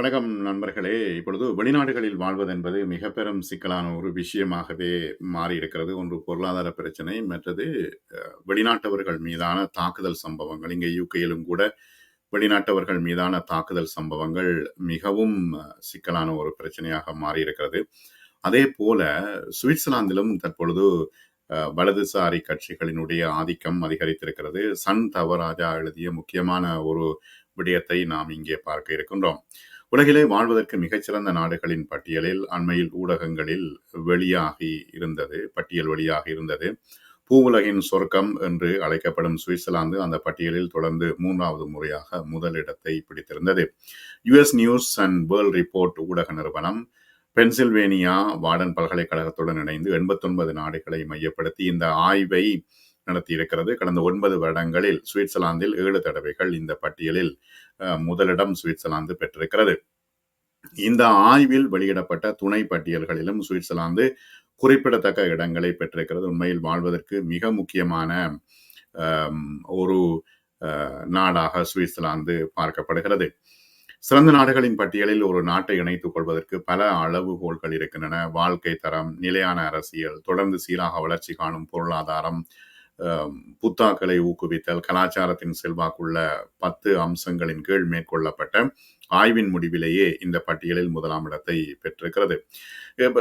வணக்கம் நண்பர்களே! இப்பொழுது வெளிநாடுகளில் வாழ்வது என்பது மிக பெரும் சிக்கலான ஒரு விஷயமாகவே மாறியிருக்கிறது. ஒன்று பொருளாதார பிரச்சனை, மற்றது வெளிநாட்டவர்கள் மீதான தாக்குதல் சம்பவங்கள். இங்கே யூகேயிலும் கூட வெளிநாட்டவர்கள் மீதான தாக்குதல் சம்பவங்கள் மிகவும் சிக்கலான ஒரு பிரச்சனையாக மாறியிருக்கிறது. அதேபோல சுவிட்சர்லாந்திலும் தற்பொழுது வலதுசாரி கட்சிகளினுடைய ஆதிக்கம் அதிகரித்திருக்கிறது. சன் தவராஜா எழுதிய முக்கியமான ஒரு விடயத்தை நாம் இங்கே பார்க்க இருக்கின்றோம். உலகிலே வாழ்வதற்கு மிகச்சிறந்த நாடுகளின் பட்டியலில் அண்மையில் ஊடகங்களில் வெளியாகி இருந்தது பட்டியல் வெளியாகி இருந்தது. பூவுலகின் சொர்க்கம் என்று அழைக்கப்படும் சுவிட்சர்லாந்து அந்த பட்டியலில் தொடர்ந்து மூன்றாவது முறையாக முதலிடத்தை பிடித்திருந்தது. US news and world report ஊடக நிறுவனம் பென்சில்வேனியா வார்டன் பல்கலைக்கழகத்துடன் இணைந்து 89 நாடுகளை மையப்படுத்தி இந்த ஆய்வை நடத்தியிருக்கிறது. கடந்த ஒன்பது வருடங்களில் சுவிட்சர்லாந்தில் ஏழு தடவைகள் இந்த பட்டியலில் முதலிடம் சுவிட்சர்லாந்து பெற்றிருக்கிறது. இந்த ஆய்வில் வெளியிடப்பட்ட துணை பட்டியல்களிலும் சுவிட்சர்லாந்து குறிப்பிடத்தக்க இடங்களை பெற்றிருக்கிறது. உண்மையில் வாழ்வதற்கு மிக முக்கியமான ஒரு நாடாக சுவிட்சர்லாந்து பார்க்கப்படுகிறது. சிறந்த நாடுகளின் பட்டியலில் ஒரு நாட்டை இணைத்துக் கொள்வதற்கு பல அளவுகோல்கள் இருக்கின்றன. வாழ்க்கை தரம், நிலையான அரசியல், தொடர்ந்து சீராக வளர்ச்சி காணும் பொருளாதாரம், புத்தாக்களை ஊக்குவித்தல், கலாச்சாரத்தின் செல்வாக்குள்ள 10 அம்சங்களின் கீழ் மேற்கொள்ளப்பட்ட ஆய்வின் முடிவிலேயே இந்த பட்டியலில் முதலாம் இடத்தை பெற்றிருக்கிறது.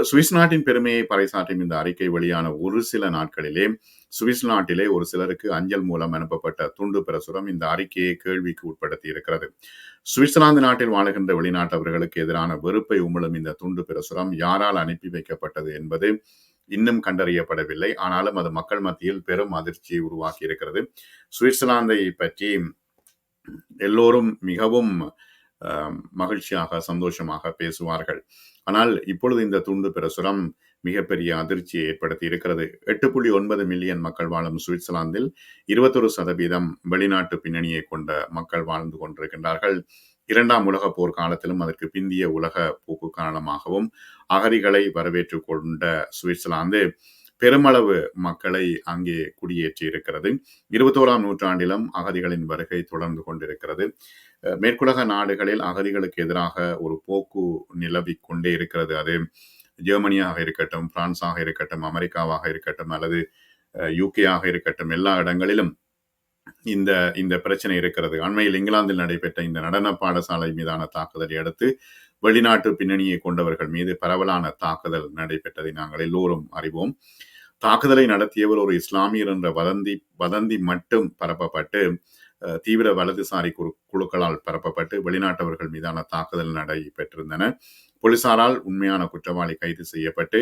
சுவிஸ் நாட்டின் பெருமையை பறைசாற்றும் இந்த அறிக்கை வெளியான ஒரு சில நாட்களிலே, சுவிஸ் நாட்டிலே ஒரு சிலருக்கு அஞ்சல் மூலம் அனுப்பப்பட்ட துண்டு பிரசுரம் இந்த அறிக்கையை கேள்விக்கு உட்படுத்தி இருக்கிறது. சுவிட்சர்லாந்து நாட்டில் வாழுகின்ற வெளிநாட்டவர்களுக்கு எதிரான வெறுப்பை உமிழும் இந்த துண்டு பிரசுரம் யாரால் அனுப்பி வைக்கப்பட்டது என்பது இன்னும் கண்டறியப்படவில்லை. ஆனாலும் அது மக்கள் மத்தியில் பெரும் அதிர்ச்சியை உருவாக்கி இருக்கிறது. சுவிட்சர்லாந்தை பற்றி எல்லோரும் மிகவும் மகிழ்ச்சியாக, சந்தோஷமாக பேசுவார்கள். ஆனால் இப்பொழுது இந்த துண்டு பிரசுரம் மிகப்பெரிய அதிர்ச்சியை ஏற்படுத்தி இருக்கிறது. 8.9 மில்லியன் மக்கள் வாழும் சுவிட்சர்லாந்தில் 21% வெளிநாட்டு பின்னணியை கொண்ட மக்கள் வாழ்ந்து கொண்டிருக்கின்றார்கள். இரண்டாம் உலகப் போர் காலத்திலும் அதற்கு பிந்திய உலக போக்கு காரணமாகவும் அகதிகளை வரவேற்று கொண்ட சுவிட்சர்லாந்து பெருமளவு மக்களை அங்கே குடியேற்றி இருக்கிறது. 21ஆம் நூற்றாண்டிலும் அகதிகளின் வருகை தொடர்ந்து கொண்டிருக்கிறது. மேற்குலக நாடுகளில் அகதிகளுக்கு எதிராக ஒரு போக்கு நிலவி கொண்டே இருக்கிறது. அது ஜெர்மனியாக இருக்கட்டும், பிரான்ஸாக இருக்கட்டும், அமெரிக்காவாக இருக்கட்டும் அல்லது யூகேயாக இருக்கட்டும் எல்லா இடங்களிலும் இந்த இந்த பிரச்சனை இருக்கிறது. அண்மையில் இங்கிலாந்தில் நடைபெற்ற இந்த நடன பாடசாலை மீதான தாக்குதலை அடுத்து வெளிநாட்டு பின்னணியை கொண்டவர்கள் மீது பரவலான தாக்குதல் நடைபெற்றதை நாங்கள் எல்லோரும் அறிவோம். தாக்குதலை நடத்தியவர் ஒரு இஸ்லாமியர் என்ற வதந்தி வதந்தி மட்டும் பரப்பப்பட்டு தீவிர வலதுசாரி குழு குழுக்களால் பரப்பப்பட்டு வெளிநாட்டவர்கள் மீதான தாக்குதல் நடைபெற்றிருந்தன. போலீசாரால் உண்மையான குற்றவாளி கைது செய்யப்பட்டு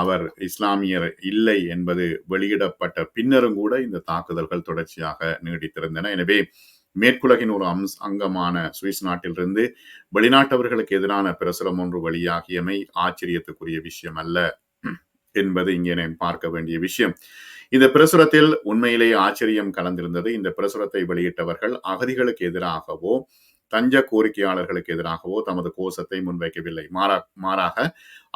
அவர் இஸ்லாமியர் இல்லை என்பது வெளியிடப்பட்ட பின்னரும் கூட இந்த தாக்குதல்கள் தொடர்ச்சியாக நீடித்திருந்தன. எனவே மேற்குலகின் ஒரு அம்ஸ் அங்கமான சுவிஸ் நாட்டிலிருந்து வெளிநாட்டவர்களுக்கு எதிரான பிரசுரம் ஒன்று வெளியாகியமை ஆச்சரியத்துக்குரிய விஷயம் அல்ல என்பது இங்கே நான் பார்க்க வேண்டிய விஷயம். இந்த பிரசுரத்தில் உண்மையிலேயே ஆச்சரியம் கலந்திருந்தது. இந்த பிரசுரத்தை வெளியிட்டவர்கள் அகதிகளுக்கு எதிராகவோ, தஞ்ச கோரிக்கையாளர்களுக்கு எதிராகவோ தமது கோஷத்தை முன்வைக்கவில்லை. மாறா மாறாக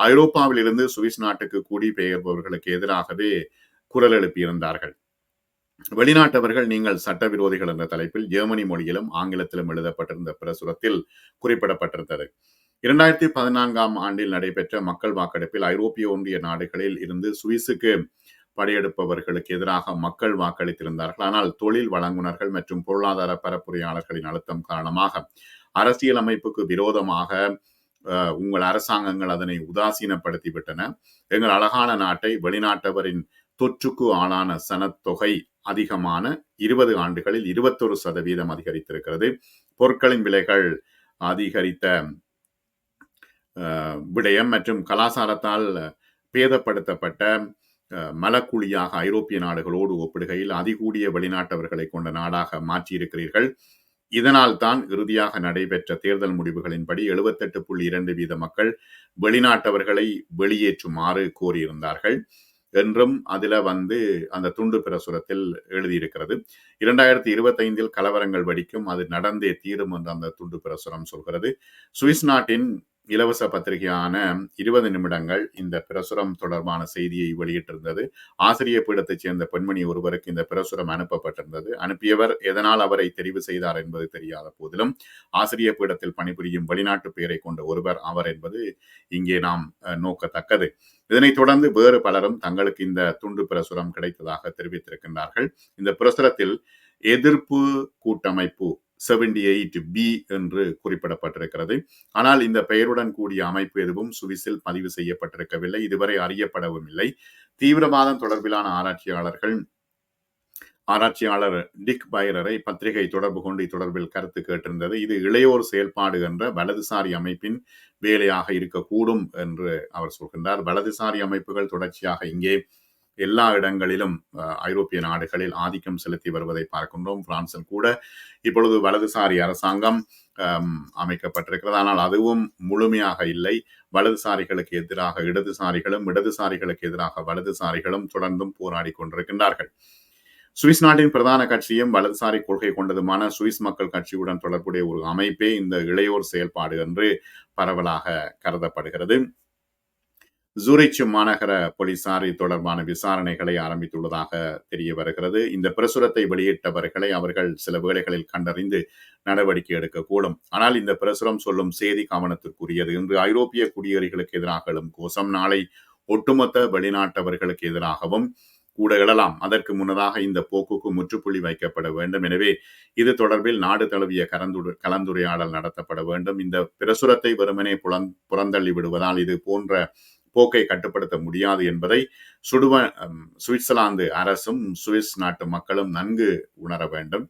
ஐரோப்பாவிலிருந்து சுவிஸ் நாட்டுக்கு குடிபெயர்பவர்களுக்கு எதிராகவே குரல் எழுப்பியிருந்தார்கள். வெளிநாட்டவர்கள் நீங்கள் சட்டவிரோதிகள் என்ற தலைப்பில் ஜெர்மனி மொழியிலும், ஆங்கிலத்திலும் எழுதப்பட்டிருந்த பிரசுரத்தில் குறிப்பிடப்பட்டிருந்தது. 2014ஆம் ஆண்டில் நடைபெற்ற மக்கள் வாக்கெடுப்பில் ஐரோப்பிய ஒன்றிய நாடுகளில் இருந்து சுவிஸுக்கு படையெடுப்பவர்களுக்கு எதிராக மக்கள் வாக்களித்திருந்தார்கள். ஆனால் தொழில் வழங்குனர்கள் மற்றும் பொருளாதார பரப்புரையாளர்களின் அழுத்தம் காரணமாக அரசியலமைப்புக்கு விரோதமாக உங்கள் அரசாங்கங்கள் அதனை உதாசீனப்படுத்தி விட்டன. எங்கள் அழகான நாட்டை வெளிநாட்டவரின் தொற்றுக்கு ஆளான சனத்தொகை அதிகமான 20 ஆண்டுகளில் 21% அதிகரித்திருக்கிறது. பொருட்களின் விலைகள் அதிகரித்த விடயம் மற்றும் கலாசாரத்தால் பேதப்படுத்தப்பட்ட மலக்குழியாக ஐரோப்பிய நாடுகளோடு ஒப்பிடுகையில் அதிகூடிய வெளிநாட்டவர்களை கொண்ட நாடாக மாற்றியிருக்கிறீர்கள். இதனால் தான் இறுதியாக நடைபெற்ற தேர்தல் முடிவுகளின்படி 78.2% மக்கள் வெளிநாட்டவர்களை வெளியேற்றுமாறு கோரியிருந்தார்கள் என்றும் அதில் வந்து அந்த துண்டு பிரசுரத்தில் எழுதியிருக்கிறது. 2025இல் கலவரங்கள் வெடிக்கும். அது நடந்தே தீரும் என்று அந்த துண்டு பிரசுரம் சொல்கிறது. சுவிஸ் நாட்டின் இலவச பத்திரிகையான இருபது நிமிடங்கள் இந்த பிரசுரம் தொடர்பான செய்தியை வெளியிட்டிருந்தது. ஆசிரிய பீடத்தைச் சேர்ந்த பெண்மணி ஒருவருக்கு இந்த பிரசுரம் அனுப்பப்பட்டிருந்தது. அனுப்பியவர் எதனால் அவரை தெரிவு செய்தார் என்பது தெரியாத போதிலும் ஆசிரிய பீடத்தில் பணிபுரியும் வெளிநாட்டு பெயரை கொண்ட ஒருவர் அவர் என்பது இங்கே நாம் நோக்கத்தக்கது. இதனைத் தொடர்ந்து வேறு பலரும் தங்களுக்கு இந்த துண்டு பிரசுரம் கிடைத்ததாக தெரிவித்திருக்கின்றார்கள். இந்த பிரசுரத்தில் எதிர்ப்பு கூட்டமைப்பு செவன்டி எயிட் பி என்று குறிப்பிடப்பட்டிருக்கிறது. ஆனால் இந்த பெயருடன் கூடிய அமைப்பு எதுவும் சுவிஸில் பதிவு செய்யப்பட்டிருக்கவில்லை. இதுவரை அறியப்படவும் இல்லை. தீவிரவாதம் தொடர்பிலான ஆராய்ச்சியாளர்கள் ஆராய்ச்சியாளர் டிக் பைரரை பத்திரிகை தொடர்பு கொண்டு தொடர்பில் கருத்து கேட்டிருந்தது. இது இளையோர் செயல்பாடு என்ற வலதுசாரி அமைப்பின் வேலையாக இருக்கக்கூடும் என்று அவர் சொல்கின்றார். வலதுசாரி அமைப்புகள் தொடர்ச்சியாக இங்கே எல்லா இடங்களிலும் ஐரோப்பிய நாடுகளில் ஆதிக்கம் செலுத்தி வருவதை பார்க்கின்றோம். பிரான்சில் கூட இப்பொழுது வலதுசாரி அரசாங்கம் அமைக்கப்பட்டிருக்கிறது. ஆனால் அதுவும் முழுமையாக இல்லை. வலதுசாரிகளுக்கு எதிராக இடதுசாரிகளும் இடதுசாரிகளுக்கு எதிராக வலதுசாரிகளும் தொடர்ந்தும் போராடி கொண்டிருக்கின்றார்கள். சுவிஸ் நாட்டின் பிரதான கட்சியும் வலதுசாரி கொள்கை கொண்டதுமான சுவிஸ் மக்கள் கட்சியுடன் தொடர்புடைய ஒரு அமைப்பே இந்த இளையோர் செயல்பாடு என்று பரவலாக கருதப்படுகிறது. சூரிச் மாநகர போலீசார் தொடர்பான விசாரணைகளை ஆரம்பித்துள்ளதாக தெரிய வருகிறது. இந்த பிரசுரத்தை வெளியிட்டவர்களை அவர்கள் சில வேளைகளில் கண்டறிந்து நடவடிக்கை எடுக்கக்கூடும். ஆனால் இந்த பிரசுரம் சொல்லும் செய்தி கவனத்திற்குரியது. இன்று ஐரோப்பிய குடியேறிகளுக்கு எதிராக எழும் கோஷம் நாளை ஒட்டுமொத்த வெளிநாட்டவர்களுக்கு எதிராகவும் கூட எழலாம். அதற்கு முன்னதாக இந்த போக்குக்கு முற்றுப்புள்ளி வைக்கப்பட வேண்டும். எனவே இது தொடர்பில் நாடு தழுவிய கலந்துரை கலந்துரையாடல் நடத்தப்பட வேண்டும். இந்த பிரசுரத்தை வெறுமனே புறந்தள்ளி விடுவதால் இது போன்ற போக்கை கட்டுப்படுத்த முடியாது என்பதை சுடுவ சுவிட்சர்லாந்து அரசும் சுவிஸ் நாட்டு மக்களும் நன்கு உணர வேண்டும்.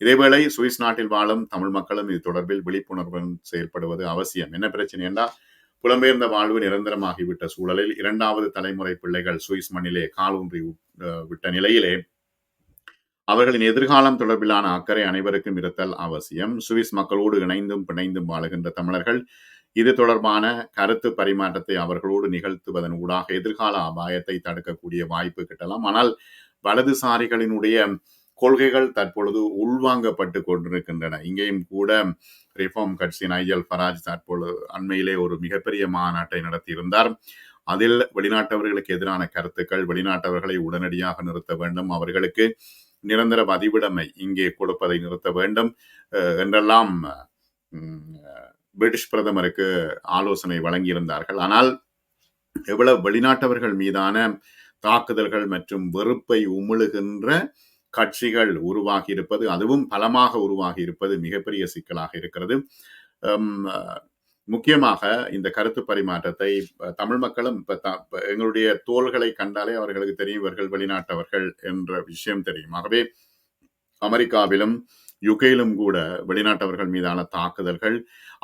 இதேவேளை சுவிஸ் நாட்டில் வாழும் தமிழ் மக்களும் இது தொடர்பில் விழிப்புணர்வுடன் செயல்படுவது அவசியம். என்ன பிரச்சனை என்றால் புலம்பெயர்ந்த வாழ்வு நிரந்தரமாகிவிட்ட சூழலில் இரண்டாவது தலைமுறை பிள்ளைகள் சுவிஸ் மண்ணிலே காலூன்றி விட்ட நிலையிலே அவர்களின் எதிர்காலம் தொடர்பிலான அக்கறை அனைவருக்கும் இருத்தல் அவசியம். சுவிஸ் மக்களோடு இணைந்தும் பிணைந்தும் வாழுகின்ற தமிழர்கள் இது தொடர்பான கருத்து பரிமாற்றத்தை அவர்களோடு நிகழ்த்துவதன் ஊடாக எதிர்கால அபாயத்தை தடுக்கக்கூடிய வாய்ப்பு கிட்டலாம். ஆனால் வலதுசாரிகளினுடைய கொள்கைகள் தற்பொழுது உள்வாங்கப்பட்டு கொண்டிருக்கின்றன. இங்கேயும் கூட ரிஃபார்ம் கட்சி நைஜல் ஃபராஜ் தற்பொழுது அண்மையிலே ஒரு மிகப்பெரிய மாநாட்டை நடத்தியிருந்தார். அதில் வெளிநாட்டவர்களுக்கு எதிரான கருத்துக்கள் வெளிநாட்டவர்களை உடனடியாக நிறுத்த வேண்டும் அவர்களுக்கு நிரந்தர பதிவிடமை இங்கே கொடுப்பதை நிறுத்த வேண்டும் என்றெல்லாம் பிரிட்டிஷ் பிரதமருக்கு ஆலோசனை வழங்கியிருந்தார்கள். ஆனால் எவ்வளவு வெளிநாட்டவர்கள் மீதான தாக்குதல்கள் மற்றும் வெறுப்பை உமிழுகின்ற கட்சிகள் உருவாகி இருப்பது அதுவும் பலமாக உருவாகி இருப்பது மிகப்பெரிய சிக்கலாக இருக்கிறது. முக்கியமாக இந்த கருத்து பரிமாற்றத்தை தமிழ் மக்களும் இப்போ எங்களுடைய தோள்களை கண்டாலே அவர்களுக்கு தெரியும் இவர்கள் வெளிநாட்டவர்கள் என்ற விஷயம் தெரியும். ஆகவே அமெரிக்காவிலும் யுகேயிலும் கூட வெளிநாட்டவர்கள் மீதான தாக்குதல்கள்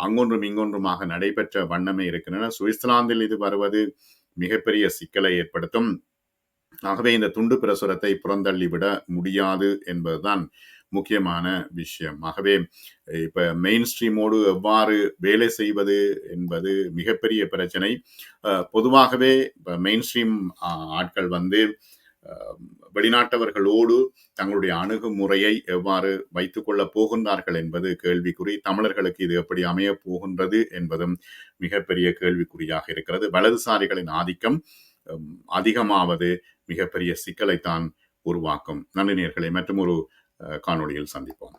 அங்கொன்றும் இங்கொன்றுமாக நடைபெற்ற வண்ணமே இருக்கின்றன. சுவிட்சர்லாந்தில் இது வருவது மிகப்பெரிய சிக்கலை ஏற்படுத்தும். ஆகவே இந்த துண்டு பிரசுரத்தை புறந்தள்ளிவிட முடியாது என்பதுதான் முக்கியமான விஷயம். ஆகவே இப்ப மெயின் ஸ்ட்ரீமோடு எவ்வாறு வேலை செய்வது என்பது மிகப்பெரிய பிரச்சனை. பொதுவாகவே மெயின் ஸ்ட்ரீம் ஆட்கள் வந்து வெளிநாட்டவர்களோடு தங்களுடைய அணுகுமுறையை எவ்வாறு வைத்துக் கொள்ளப் போகின்றார்கள் என்பது கேள்விக்குறி. தமிழர்களுக்கு இது எப்படி அமைய போகின்றது என்பதும் மிகப்பெரிய கேள்விக்குறியாக இருக்கிறது. வலதுசாரிகளின் ஆதிக்கம் அதிகமாவது மிகப்பெரிய சிக்கலைத்தான் உருவாக்கும். நன்றி நேர்களை மற்றும் ஒரு காணொளியில் சந்திப்போம்.